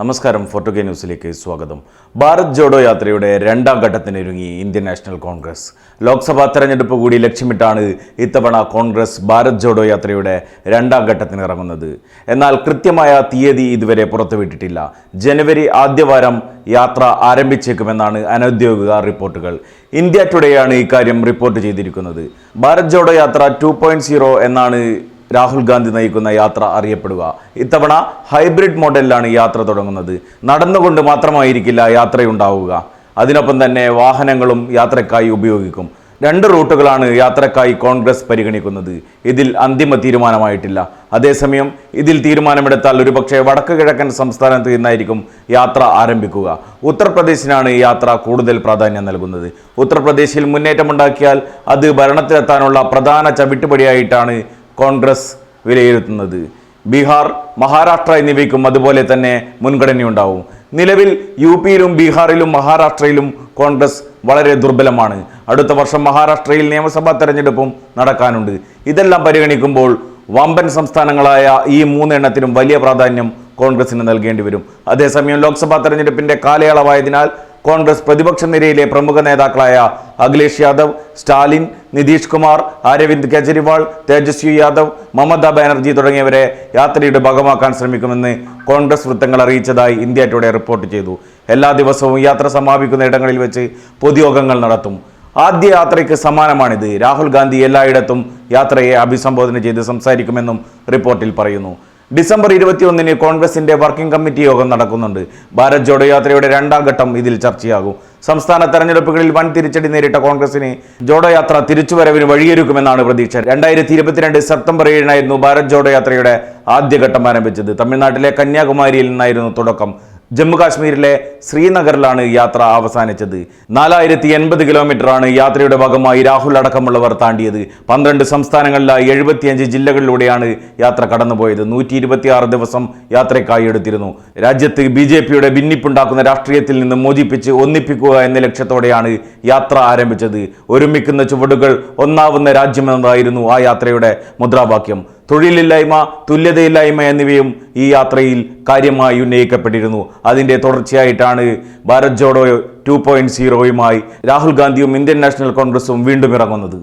നമസ്കാരം ഫോട്ടോഗെ ന്യൂസിലേക്ക് സ്വാഗതം. ഭാരത് ജോഡോ യാത്രയുടെ രണ്ടാം ഘട്ടത്തിനൊരുങ്ങി ഇന്ത്യൻ നാഷണൽ കോൺഗ്രസ്. ലോക്സഭാ തെരഞ്ഞെടുപ്പ് കൂടി ലക്ഷ്യമിട്ടാണ് ഇത്തവണ കോൺഗ്രസ് ഭാരത് ജോഡോ യാത്രയുടെ രണ്ടാം ഘട്ടത്തിന് ഇറങ്ങുന്നത്. എന്നാൽ കൃത്യമായ തീയതി ഇതുവരെ പുറത്തുവിട്ടിട്ടില്ല. ജനുവരി ആദ്യവാരം യാത്ര ആരംഭിച്ചേക്കുമെന്നാണ് അനൌദ്യോഗിക റിപ്പോർട്ടുകൾ. ഇന്ത്യ ടുഡേയാണ് ഇക്കാര്യം റിപ്പോർട്ട് ചെയ്തിരിക്കുന്നത്. ഭാരത് ജോഡോ യാത്ര ടു എന്നാണ് രാഹുൽ ഗാന്ധി നയിക്കുന്ന യാത്ര അറിയപ്പെടുക. ഇത്തവണ ഹൈബ്രിഡ് മോഡലിലാണ് യാത്ര തുടങ്ങുന്നത്. നടന്നുകൊണ്ട് മാത്രമായിരിക്കില്ല യാത്രയുണ്ടാവുക. അതിനൊപ്പം തന്നെ വാഹനങ്ങളും യാത്രക്കായി ഉപയോഗിക്കും. രണ്ട് റൂട്ടുകളാണ് യാത്രക്കായി കോൺഗ്രസ് പരിഗണിക്കുന്നത്. ഇതിൽ അന്തിമ തീരുമാനമായിട്ടില്ല. അതേസമയം ഇതിൽ തീരുമാനമെടുത്താൽ ഒരുപക്ഷെ വടക്ക് കിഴക്കൻ സംസ്ഥാനത്ത് നിന്നായിരിക്കും യാത്ര ആരംഭിക്കുക. ഉത്തർപ്രദേശിനാണ് യാത്ര കൂടുതൽ പ്രാധാന്യം നൽകുന്നത്. ഉത്തർപ്രദേശിൽ മുന്നേറ്റമുണ്ടാക്കിയാൽ അത് ഭരണത്തിലെത്താനുള്ള പ്രധാന ചവിട്ടുപടിയായിട്ടാണ് കോൺഗ്രസ് വിലയിരുത്തുന്നത്. ബീഹാർ മഹാരാഷ്ട്ര എന്നിവയ്ക്കും അതുപോലെ തന്നെ മുൻഗണനയുണ്ടാവും. നിലവിൽ യു പിയിലും ബീഹാറിലും മഹാരാഷ്ട്രയിലും കോൺഗ്രസ് വളരെ ദുർബലമാണ്. അടുത്ത വർഷം മഹാരാഷ്ട്രയിൽ നിയമസഭാ തെരഞ്ഞെടുപ്പും നടക്കാനുണ്ട്. ഇതെല്ലാം പരിഗണിക്കുമ്പോൾ വമ്പൻ സംസ്ഥാനങ്ങളായ ഈ മൂന്നെണ്ണത്തിനും വലിയ പ്രാധാന്യം കോൺഗ്രസിന് നൽകേണ്ടി വരും. അതേസമയം ലോക്സഭാ തെരഞ്ഞെടുപ്പിന്റെ കാലയളവായതിനാൽ കോൺഗ്രസ് പ്രതിപക്ഷ നിരയിലെ പ്രമുഖ നേതാക്കളായ അഖിലേഷ് യാദവ് സ്റ്റാലിൻ നിതീഷ് കുമാർ അരവിന്ദ് കെജ്രിവാൾ തേജസ്വി യാദവ് മമതാ ബാനർജി തുടങ്ങിയവരെ യാത്രയുടെ ഭാഗമാക്കാൻ ശ്രമിക്കുമെന്ന് കോൺഗ്രസ് വൃത്തങ്ങൾ അറിയിച്ചതായി ഇന്ത്യ ടുഡേ റിപ്പോർട്ട് ചെയ്തു. എല്ലാ ദിവസവും യാത്ര സമാപിക്കുന്ന ഇടങ്ങളിൽ വെച്ച് പൊതുയോഗങ്ങൾ നടത്തും. ആദ്യ യാത്രയ്ക്ക് സമാനമാണിത്. രാഹുൽ ഗാന്ധി എല്ലായിടത്തും യാത്രയെ അഭിസംബോധന ചെയ്ത് സംസാരിക്കുമെന്നും റിപ്പോർട്ടിൽ പറയുന്നു. ഡിസംബർ ഇരുപത്തിയൊന്നിന് കോൺഗ്രസിന്റെ വർക്കിംഗ് കമ്മിറ്റി യോഗം നടക്കുന്നുണ്ട്. ഭാരത് ജോഡോ യാത്രയുടെ രണ്ടാം ഘട്ടം ഇതിൽ ചർച്ചയാകും. സംസ്ഥാന തെരഞ്ഞെടുപ്പുകളിൽ വൻ തിരിച്ചടി നേരിട്ട കോൺഗ്രസിന് ജോഡോ യാത്ര തിരിച്ചുവരവിന് വഴിയൊരുക്കുമെന്നാണ് പ്രതീക്ഷ. രണ്ടായിരത്തി ഇരുപത്തിരണ്ട് സെപ്റ്റംബർ ഏഴിനായിരുന്നു ഭാരത് ജോഡോ യാത്രയുടെ ആദ്യഘട്ടം ആരംഭിച്ചത്. തമിഴ്നാട്ടിലെ കന്യാകുമാരിയിൽ നിന്നായിരുന്നു തുടക്കം. ജമ്മു കാശ്മീരിലെ ശ്രീനഗറിലാണ് യാത്ര അവസാനിച്ചത്. നാലായിരത്തി എൺപത് കിലോമീറ്ററാണ് യാത്രയുടെ ഭാഗമായി രാഹുൽ അടക്കമുള്ളവർ താണ്ടിയത്. പന്ത്രണ്ട് സംസ്ഥാനങ്ങളിലായി എഴുപത്തിയഞ്ച് ജില്ലകളിലൂടെയാണ് യാത്ര കടന്നുപോയത്. നൂറ്റി ഇരുപത്തിയാറ് ദിവസം യാത്രയ്ക്കായി എടുത്തിരുന്നു. രാജ്യത്ത് ബി ജെ പിയുടെ ഭിന്നിപ്പുണ്ടാക്കുന്ന രാഷ്ട്രീയത്തിൽ നിന്ന് മോചിപ്പിച്ച് ഒന്നിപ്പിക്കുക എന്ന ലക്ഷ്യത്തോടെയാണ് യാത്ര ആരംഭിച്ചത്. ഒരുമിക്കുന്ന ചുവടുകൾ ഒന്നാവുന്ന രാജ്യമെന്നതായിരുന്നു ആ യാത്രയുടെ മുദ്രാവാക്യം. തൊഴിലില്ലായ്മ തുല്യതയില്ലായ്മ എന്നിവയും ഈ യാത്രയിൽ കാര്യമായി ഉന്നയിക്കപ്പെട്ടിരുന്നു. അതിന്റെ തുടർച്ചയായിട്ടാണ് ഭാരത് ജോഡോ ടു പോയിന്റ് സീറോയുമായി രാഹുൽ ഗാന്ധിയും ഇന്ത്യൻ നാഷണൽ കോൺഗ്രസും വീണ്ടും ഇറങ്ങുന്നത്.